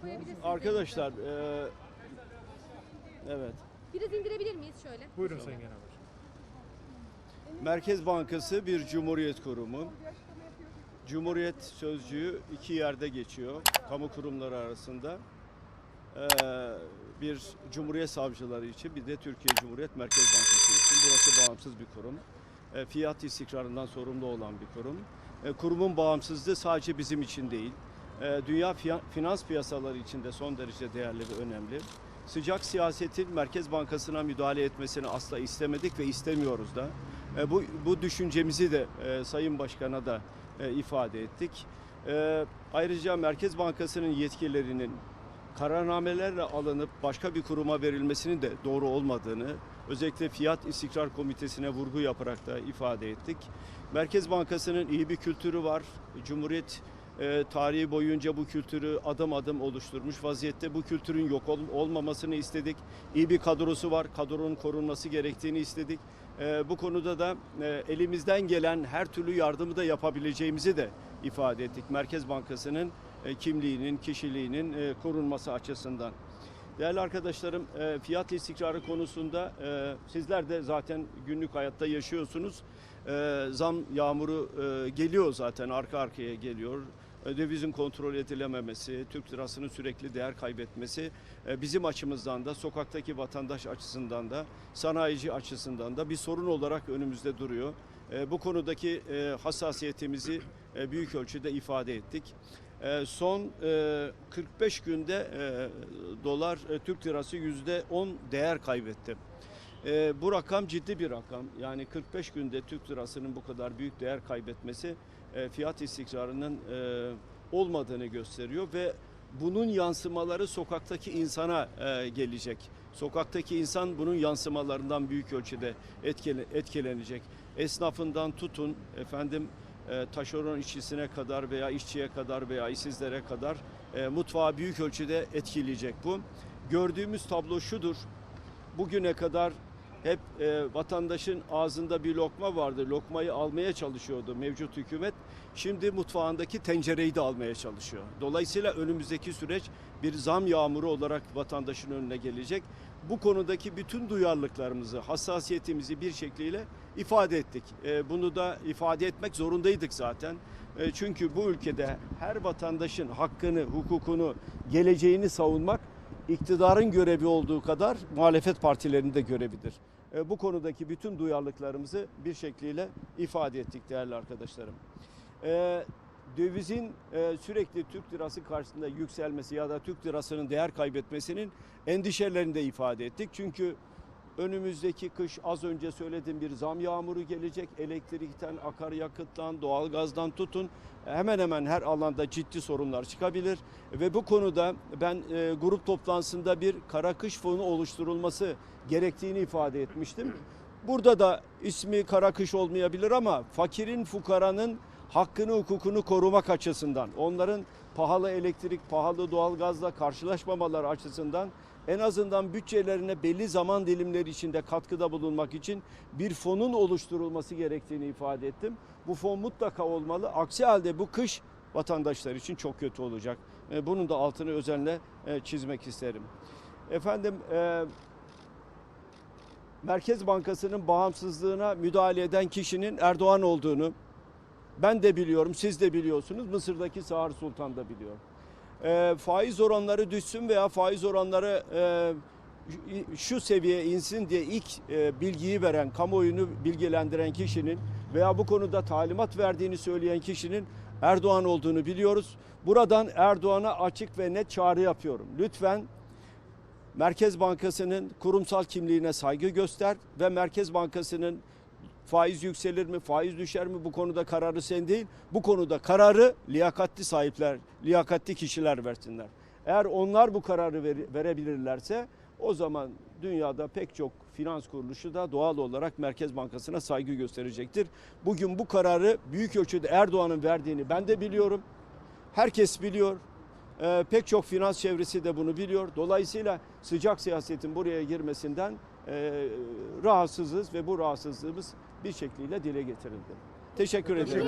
koyabilirsiniz. Arkadaşlar, e, evet. Biraz indirebilir miyiz şöyle? Buyurun Sayın Genel Başkan. Merkez Bankası bir cumhuriyet kurumu. Cumhuriyet sözcüğü iki yerde geçiyor kamu kurumları arasında. Ee, bir Cumhuriyet Savcıları için bir de Türkiye Cumhuriyet Merkez Bankası için. Burası bağımsız bir kurum. Ee, fiyat istikrarından sorumlu olan bir kurum. Ee, kurumun bağımsızlığı sadece bizim için değil, e, dünya fiya- finans piyasaları için de son derece değerli ve önemli. Sıcak siyasetin Merkez Bankası'na müdahale etmesini asla istemedik ve istemiyoruz da. E, Bu, bu düşüncemizi de e, Sayın Başkan'a da e, ifade ettik. E, ayrıca Merkez Bankası'nın yetkilerinin kararnamelerle alınıp başka bir kuruma verilmesinin de doğru olmadığını özellikle Fiyat İstikrar Komitesi'ne vurgu yaparak da ifade ettik. Merkez Bankası'nın iyi bir kültürü var. Cumhuriyet e, tarihi boyunca bu kültürü adım adım oluşturmuş vaziyette. Bu kültürün yok ol- olmamasını istedik. İyi bir kadrosu var. Kadronun korunması gerektiğini istedik. E, bu konuda da e, elimizden gelen her türlü yardımı da yapabileceğimizi de ifade ettik. Merkez Bankası'nın e, kimliğinin, kişiliğinin e, korunması açısından. Değerli arkadaşlarım, e, fiyat istikrarı konusunda e, sizler de zaten günlük hayatta yaşıyorsunuz. E, Zam yağmuru e, geliyor zaten, arka arkaya geliyor. E, Dövizin kontrol edilememesi, Türk lirasının sürekli değer kaybetmesi e, bizim açımızdan da, sokaktaki vatandaş açısından da, sanayici açısından da bir sorun olarak önümüzde duruyor. E, Bu konudaki e, hassasiyetimizi e, büyük ölçüde ifade ettik. E, Son e, 45 günde e, dolar e, Türk lirası yüzde 10 değer kaybetti. E, Bu rakam ciddi bir rakam. Yani 45 günde Türk lirasının bu kadar büyük değer kaybetmesi e, fiyat istikrarının e, olmadığını gösteriyor ve bunun yansımaları sokaktaki insana e, gelecek. Sokaktaki insan bunun yansımalarından büyük ölçüde etkile- etkilenecek. Esnafından tutun efendim e, taşeron işçisine kadar veya işçiye kadar veya işsizlere kadar e, mutfağı büyük ölçüde etkileyecek bu. Gördüğümüz tablo şudur. Bugüne kadar hep e, vatandaşın ağzında bir lokma vardı. Lokmayı almaya çalışıyordu mevcut hükümet. Şimdi mutfağındaki tencereyi de almaya çalışıyor. Dolayısıyla önümüzdeki süreç bir zam yağmuru olarak vatandaşın önüne gelecek. Bu konudaki bütün duyarlılıklarımızı, hassasiyetimizi bir şekliyle ifade ettik. E, bunu da ifade etmek zorundaydık zaten. E, çünkü bu ülkede her vatandaşın hakkını, hukukunu, geleceğini savunmak iktidarın görevi olduğu kadar muhalefet partilerinin de görevidir. E, Bu konudaki bütün duyarlılıklarımızı bir şekliyle ifade ettik değerli arkadaşlarım. E, Dövizin e, sürekli Türk lirası karşısında yükselmesi ya da Türk lirasının değer kaybetmesinin endişelerini de ifade ettik. Çünkü önümüzdeki kış az önce söylediğim bir zam yağmuru gelecek. Elektrikten, akaryakıttan, doğalgazdan tutun hemen hemen her alanda ciddi sorunlar çıkabilir. Ve bu konuda ben e, grup toplantısında bir kara kış fonu oluşturulması gerektiğini ifade etmiştim. Burada da ismi kara kış olmayabilir ama fakirin, fukaranın hakkını, hukukunu korumak açısından, onların pahalı elektrik, pahalı doğalgazla karşılaşmamaları açısından en azından bütçelerine belli zaman dilimleri içinde katkıda bulunmak için bir fonun oluşturulması gerektiğini ifade ettim. Bu fon mutlaka olmalı. Aksi halde bu kış vatandaşlar için çok kötü olacak. E, Bunun da altını özenle e, çizmek isterim. Efendim e, Merkez Bankası'nın bağımsızlığına müdahale eden kişinin Erdoğan olduğunu ben de biliyorum, siz de biliyorsunuz. Mısır'daki Sağır Sultan da biliyor. E, faiz oranları düşsün veya faiz oranları e, şu seviyeye insin diye ilk e, bilgiyi veren, kamuoyunu bilgilendiren kişinin veya bu konuda talimat verdiğini söyleyen kişinin Erdoğan olduğunu biliyoruz. Buradan Erdoğan'a açık ve net çağrı yapıyorum. Lütfen Merkez Bankası'nın kurumsal kimliğine saygı göster ve Merkez Bankası'nın faiz yükselir mi, faiz düşer mi bu konuda kararı sen değil. Bu konuda kararı liyakatli sahipler, liyakatli kişiler versinler. Eğer onlar bu kararı ver- verebilirlerse o zaman dünyada pek çok finans kuruluşu da doğal olarak Merkez Bankası'na saygı gösterecektir. Bugün bu kararı büyük ölçüde Erdoğan'ın verdiğini ben de biliyorum. Herkes biliyor. Ee, pek çok finans çevresi de bunu biliyor. Dolayısıyla sıcak siyasetin buraya girmesinden e, rahatsızız ve bu rahatsızlığımız bir şekliyle dile getirildi. Teşekkür ederim